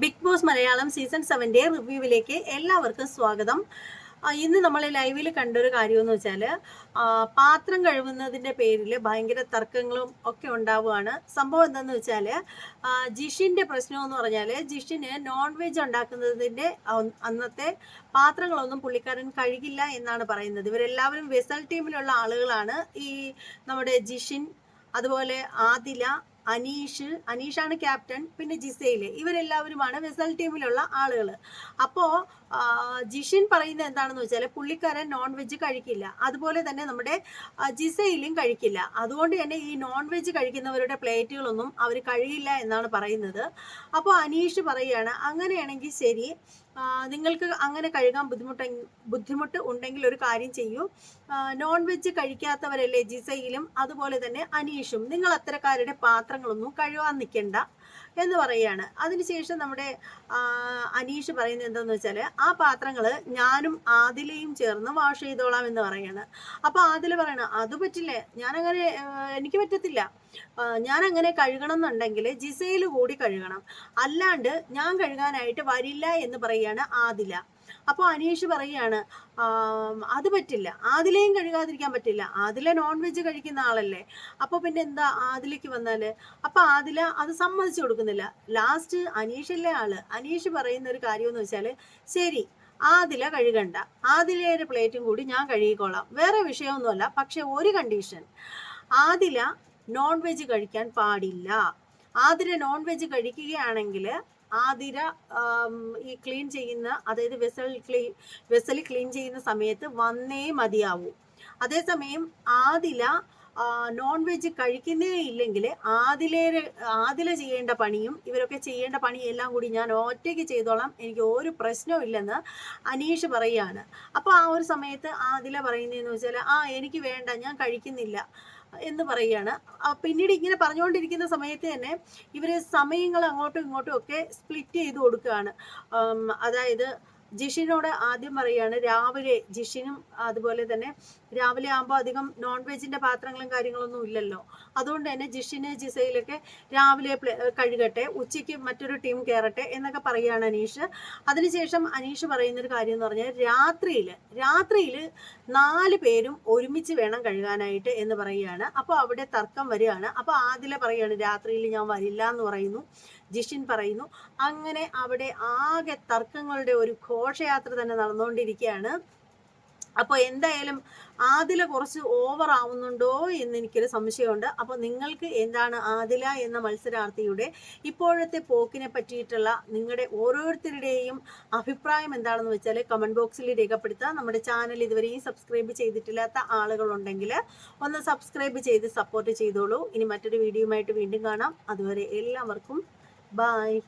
Big Boss Malayalam season സെവന്റെ റിവ്യൂവിലേക്ക് എല്ലാവർക്കും സ്വാഗതം. ഇന്ന് നമ്മൾ ലൈവിൽ കണ്ടൊരു കാര്യമെന്ന് വെച്ചാൽ പാത്രം കഴുകുന്നതിന്റെ പേരിൽ ഭയങ്കര തർക്കങ്ങളും ഒക്കെ ഉണ്ടാവുകയാണ്. സംഭവം എന്താണെന്ന് വെച്ചാൽ ജിഷിന്റെ പ്രശ്നമെന്ന് പറഞ്ഞാൽ ജിഷിന് നോൺ വെജ് ഉണ്ടാക്കുന്നതിന്റെ അന്നത്തെ പാത്രങ്ങളൊന്നും പുള്ളിക്കാരൻ കഴുകില്ല എന്നാണ് പറയുന്നത്. ഇവരെല്ലാവരും വെസൽ ടീമിലുള്ള ആളുകളാണ് ഈ നമ്മുടെ ജിഷിൻ അതുപോലെ ആദില അനീഷ് അനീഷാണ് ക്യാപ്റ്റൻ പിന്നെ ജിസയിൽ ഇവരെല്ലാവരുമാണ് വെസൽ ടീമിലുള്ള ആളുകൾ അപ്പോൾ ജിഷിൻ പറയുന്നത് എന്താണെന്ന് വെച്ചാൽ പുള്ളിക്കാരൻ നോൺ വെജ് കഴിക്കില്ല. അതുപോലെ തന്നെ നമ്മുടെ ജിസയിലും കഴിക്കില്ല. അതുകൊണ്ട് തന്നെ ഈ നോൺ വെജ് കഴിക്കുന്നവരുടെ പ്ലേറ്റുകളൊന്നും അവർ കഴിയില്ല എന്നാണ് പറയുന്നത്. അപ്പോൾ അനീഷ് പറയുകയാണ് അങ്ങനെയാണെങ്കിൽ ശരി. നിങ്ങൾക്ക് അങ്ങനെ കഴുകാൻ ബുദ്ധിമുട്ട് ബുദ്ധിമുട്ട് ഉണ്ടെങ്കിൽ ഒരു കാര്യം ചെയ്യൂ. നോൺ വെജ് കഴിക്കാത്തവരല്ലേ ജിസയിലും അതുപോലെ തന്നെ അനീഷും. നിങ്ങൾ അത്തരക്കാരുടെ പാത്രങ്ങളൊന്നും കഴുകാൻ നിൽക്കണ്ട എന്ന് പറയുകയാണ്. അതിനുശേഷം നമ്മുടെ അനീഷ് പറയുന്നത് എന്താണെന്ന് വെച്ചാൽ ആ പാത്രങ്ങൾ ഞാനും ആദിലയും ചേർന്ന് വാഷ് ചെയ്തോളാം എന്ന് പറയാണ് അപ്പോൾ ആദില പറയണ അത് പറ്റില്ലേ? ഞാനങ്ങനെ എനിക്ക് പറ്റത്തില്ല. ഞാൻ അങ്ങനെ കഴുകണം എന്നുണ്ടെങ്കിൽ ജിസയിൽ കൂടി കഴുകണം. അല്ലാണ്ട് ഞാൻ കഴുകാനായിട്ട് വരില്ല എന്ന് പറയാണ് ആദില. അപ്പോൾ അനീഷ് പറയുകയാണ് അത് പറ്റില്ല ആദിലയും കഴുകാതിരിക്കാൻ പറ്റില്ല ആദില നോൺ വെജ് കഴിക്കുന്ന ആളല്ലേ അപ്പോൾ പിന്നെ എന്താ ആദിലേക്ക് വന്നാൽ അപ്പോൾ ആദില അത് സമ്മതിച്ചു കൊടുക്കുന്നില്ല. ലാസ്റ്റ് അനീഷല്ലേ ആൾ. അനീഷ് പറയുന്ന ഒരു കാര്യമെന്ന് വെച്ചാൽ ശരി ആദില കഴുകണ്ട. ആദിലയുടെ പ്ലേറ്റും കൂടി ഞാൻ കഴുകിക്കോളാം. വേറെ വിഷയമൊന്നുമല്ല പക്ഷെ ഒരു കണ്ടീഷൻ ആദില നോൺ വെജ് കഴിക്കാൻ പാടില്ല. ആതിര നോൺ വെജ് കഴിക്കുകയാണെങ്കിൽ ആതിര ഈ ക്ലീൻ ചെയ്യുന്ന അതായത് വെസൽ ക്ലീൻ വെസൽ ക്ലീൻ ചെയ്യുന്ന സമയത്ത് വന്നേ മതിയാവൂ. അതേസമയം ആദില ആ, നോൺ വെജ് കഴിക്കുന്നേ ഇല്ലെങ്കിൽ ആദിലേ ആദില ചെയ്യേണ്ട പണിയും ഇവരൊക്കെ ചെയ്യേണ്ട പണിയെല്ലാം കൂടി ഞാൻ ഒറ്റയ്ക്ക് ചെയ്തോളാം. എനിക്ക് ഒരു പ്രശ്നവും ഇല്ലെന്ന് അനീഷ് പറയുകയാണ് അപ്പോൾ ആ ഒരു സമയത്ത് ആദില പറയുന്നതെന്ന് വെച്ചാൽ ആ എനിക്ക് വേണ്ട ഞാൻ കഴിക്കുന്നില്ല എന്ന് പറയുകയാണ് പിന്നീട് ഇങ്ങനെ പറഞ്ഞുകൊണ്ടിരിക്കുന്ന സമയത്ത് തന്നെ ഇവർ സമയങ്ങൾ അങ്ങോട്ടും ഇങ്ങോട്ടും ഒക്കെ സ്പ്ലിറ്റ് ചെയ്ത് കൊടുക്കുകയാണ്. അതായത് ജിഷിനോട് ആദ്യം പറയുകയാണ് രാവിലെ ജിഷിനും അതുപോലെ തന്നെ രാവിലെ ആകുമ്പോൾ അധികം നോൺ വെജിന്റെ പാത്രങ്ങളും കാര്യങ്ങളൊന്നും ഇല്ലല്ലോ. അതുകൊണ്ട് തന്നെ ജിഷിന് ജിസയിലൊക്കെ രാവിലെ കഴുകട്ടെ ഉച്ചയ്ക്ക് മറ്റൊരു ടീം കയറട്ടെ എന്നൊക്കെ പറയുകയാണ് അനീഷ്. അതിനുശേഷം അനീഷ് പറയുന്നൊരു കാര്യം എന്ന് പറഞ്ഞാൽ രാത്രിയിൽ രാത്രിയിൽ നാല് പേരും ഒരുമിച്ച് വേണം കഴുകാനായിട്ട് എന്ന് പറയുകയാണ്. അപ്പോൾ അവിടെ തർക്കം വരികയാണ്. അപ്പോൾ ആദില പറയുകയാണ് രാത്രിയിൽ ഞാൻ വരില്ല എന്ന് പറയുന്നു. ജിഷിൻ പറയുന്നു. അങ്ങനെ അവിടെ ആകെ തർക്കങ്ങളുടെ ഒരു ഘോഷയാത്ര തന്നെ നടന്നുകൊണ്ടിരിക്കുകയാണ്. അപ്പോൾ എന്തായാലും ആദില കുറച്ച് ഓവർ ആവുന്നുണ്ടോ എന്ന് എനിക്കൊരു സംശയമുണ്ട്. അപ്പോൾ നിങ്ങൾക്ക് എന്താണ് ആദില എന്ന മത്സരാർത്ഥിയുടെ ഇപ്പോഴത്തെ പോക്കിനെ പറ്റിയിട്ടുള്ള നിങ്ങളുടെ ഓരോരുത്തരുടെയും അഭിപ്രായം എന്താണെന്ന് വെച്ചാൽ കമന്റ് ബോക്സിൽ രേഖപ്പെടുത്തുക. നമ്മുടെ ചാനൽ ഇതുവരെയും സബ്സ്ക്രൈബ് ചെയ്തിട്ടില്ലാത്ത ആളുകളുണ്ടെങ്കിൽ ഒന്ന് സബ്സ്ക്രൈബ് ചെയ്ത് സപ്പോർട്ട് ചെയ്തോളൂ. ഇനി മറ്റൊരു വീഡിയോയുമായിട്ട് വീണ്ടും കാണാം. അതുവരെ എല്ലാവർക്കും ബായ്